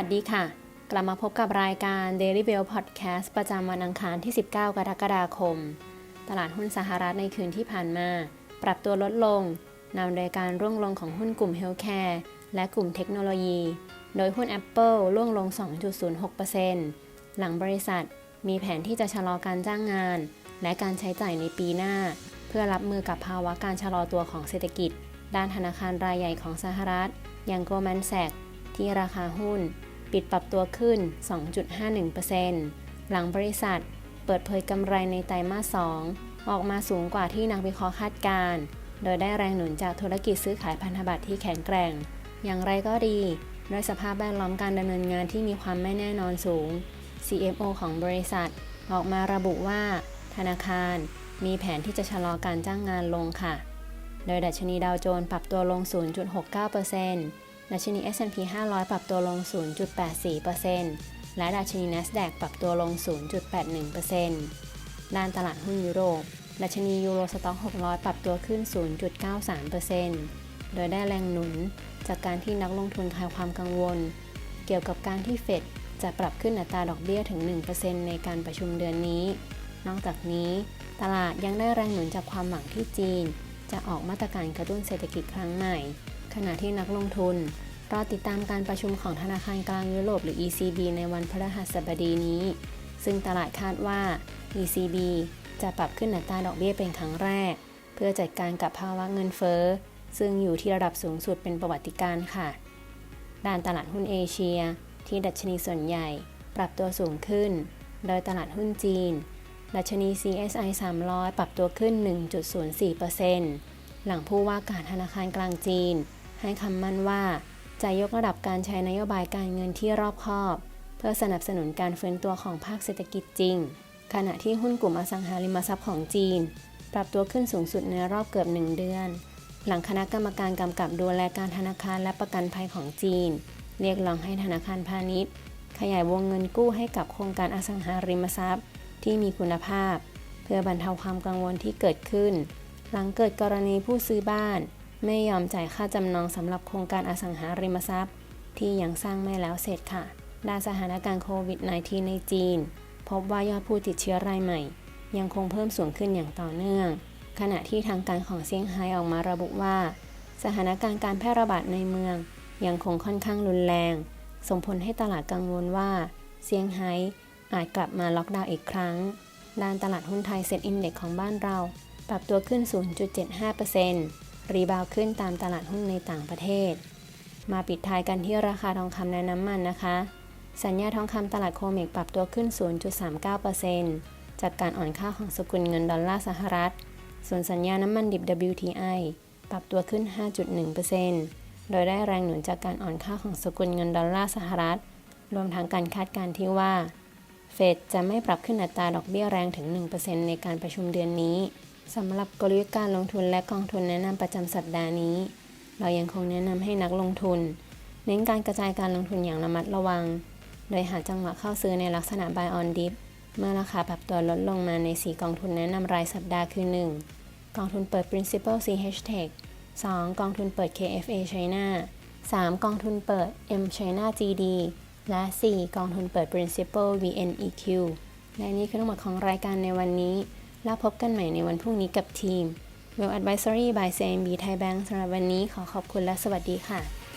วัสดีค่ะ กลับมาพบกับรายการ Daily Bell Podcast ประจำวันอังคารที่ 19 กรกฎาคม ตลาดหุ้นสหรัฐในคืนที่ผ่านมา ปรับตัวลดลงนำโดยการร่วงลงของหุ้นกลุ่ม Healthcare และกลุ่มเทคโนโลยี โดยหุ้น Apple ร่วงลง 2.06%หลังบริษัทมีแผนที่จะชะลอการจ้างงาน และการใช้จ่ายในปีหน้า เพื่อรับมือกับภาวะการชะลอตัวของเศรษฐกิจ ด้านธนาคารรายใหญ่ของสหรัฐ อย่าง Goldman Sachs ที่ราคาหุ้น ปิดปรับตัวขึ้น 2.51%หลังบริษัท เปิดเผยกำไรในไตรมาส 2 ออกมาสูงกว่าที่นักวิเคราะห์คาดการ โดยได้แรงหนุนจากธุรกิจซื้อขายพันธบัตรที่แข็งแกร่ง อย่างไรก็ดีด้วยสภาพแวดล้อมการดำเนินงานที่มีความไม่แน่นอนสูง CFO ของบริษัท ออกมาระบุว่า ธนาคารมีแผนที่จะชะลอการจ้างงานลงค่ะ โดยดัชนีดาวโจนส์ปรับตัวลง 0.69% ดัชนี S&P 500 ปรับตัวลง 0.84%และดัชนี NASDAQ ปรับตัวลง 0.81%ด้านตลาดหุ้นยุโรป ดัชนียูโรสต็อก 600 ปรับตัวขึ้น 0.93%โดยได้แรงหนุนจากการที่นักลงทุนคลายความกังวล เกี่ยวกับการที่เฟดจะปรับขึ้นอัตราดอกเบี้ยถึง 1%ในการประชุมเดือนนี้ นอกจากนี้ ตลาดยังได้แรงหนุนจากความหวังที่จีน จะออกมาตรการกระตุ้นเศรษฐกิจครั้งใหม่ ขณะที่นักลงทุนรอติดตามการประชุมของธนาคารกลางยุโรปหรือ ECB ในวันพฤหัสบดีนี้ ซึ่งตลาดคาดว่า ECB จะปรับขึ้นอัตราดอกเบี้ยเป็นครั้งแรก เพื่อจัดการกับภาวะเงินเฟ้อ ซึ่งอยู่ที่ระดับสูงสุดเป็นประวัติการณ์ค่ะ ด้านตลาดหุ้นเอเชีย ที่ดัชนีส่วนใหญ่ปรับตัวสูงขึ้น โดยตลาดหุ้นจีน ดัชนี CSI 300 ปรับตัวขึ้น 1.04%หลังผู้ว่าการธนาคารกลางจีน ให้คำมั่นว่าจะยกระดับการใช้นโยบายการเงินที่รอบคอบ เพื่อสนับสนุนการฟื้นตัวของภาคเศรษฐกิจจริง ขณะที่หุ้นกลุ่มอสังหาริมทรัพย์ของจีน ปรับตัวขึ้นสูงสุดในรอบเกือบ 1 เดือน หลังคณะกรรมการกำกับดูแลการธนาคารและประกันภัยของจีน เรียกร้องให้ธนาคารพาณิชย์ ขยายวงเงินกู้ให้กับโครงการอสังหาริมทรัพย์ ที่มีคุณภาพ เพื่อบรรเทาความกังวลที่เกิดขึ้น หลังเกิดกรณีผู้ซื้อบ้าน ไม่ยอมจ่ายค่าจำนองสำหรับโครงการอสังหาริมทรัพย์ ที่ยังสร้างไม่แล้วเสร็จค่ะ ด้านสถานการณ์โควิด -19 ในจีน พบว่ายอดผู้ติดเชื้อรายใหม่ ยังคงเพิ่มสูงขึ้นอย่างต่อเนื่อง ขณะที่ทางการของเซี่ยงไฮ้ออกมาระบุว่า สถานการณ์การแพร่ระบาดในเมือง ยังคงค่อนข้างรุนแรง ส่งผลให้ตลาดกังวลว่าเซี่ยงไฮ้อาจกลับมาล็อกดาวน์อีกครั้ง ด้านตลาดหุ้นไทยเซ็ตอินเด็กของบ้านเรา ปรับตัวขึ้น 0.75% รีบาวขึ้นตามตลาดหุ้นในต่างประเทศ มาปิดท้ายกันที่ราคาทองคำและน้ำมันนะคะ สัญญาทองคำตลาดโคเมกปรับตัวขึ้น 0.39%จากการอ่อนค่าของสกุลเงินดอลลาร์สหรัฐ ส่วนสัญญาน้ำมันดิบ WTI ปรับตัวขึ้น 5.1%โดยได้แรงหนุนจากการอ่อนค่าของสกุลเงินดอลลาร์สหรัฐ รวมทั้งการคาดการณ์ที่ว่า เฟดจะไม่ปรับขึ้นอัตราดอกเบี้ยแรงถึง 1%ในการประชุมเดือนนี้ สำหรับกลยุทธ์การลงทุนและกองทุนแนะนำประจำสัปดาห์นี้ เรายังคงแนะนำให้นักลงทุน เน้นการกระจายการลงทุนอย่างระมัดระวัง โดยหาจังหวะเข้าซื้อในลักษณะ buy on dip เมื่อราคาปรับตัวลดลงมาใน 4 กองทุนแนะนำรายสัปดาห์คือ 1. กองทุนเปิด principal CH Tech 2. กองทุนเปิด KFA China 3. กองทุนเปิด M China GD และ 4. กองทุนเปิด principal VNEQ และนี่คือทั้งหมดของรายการในวันนี้ แล้วพบกันใหม่ในวันพรุ่งนี้กับทีม Well Advisory by CMB Thai Bank สำหรับวันนี้ขอขอบคุณและสวัสดีค่ะ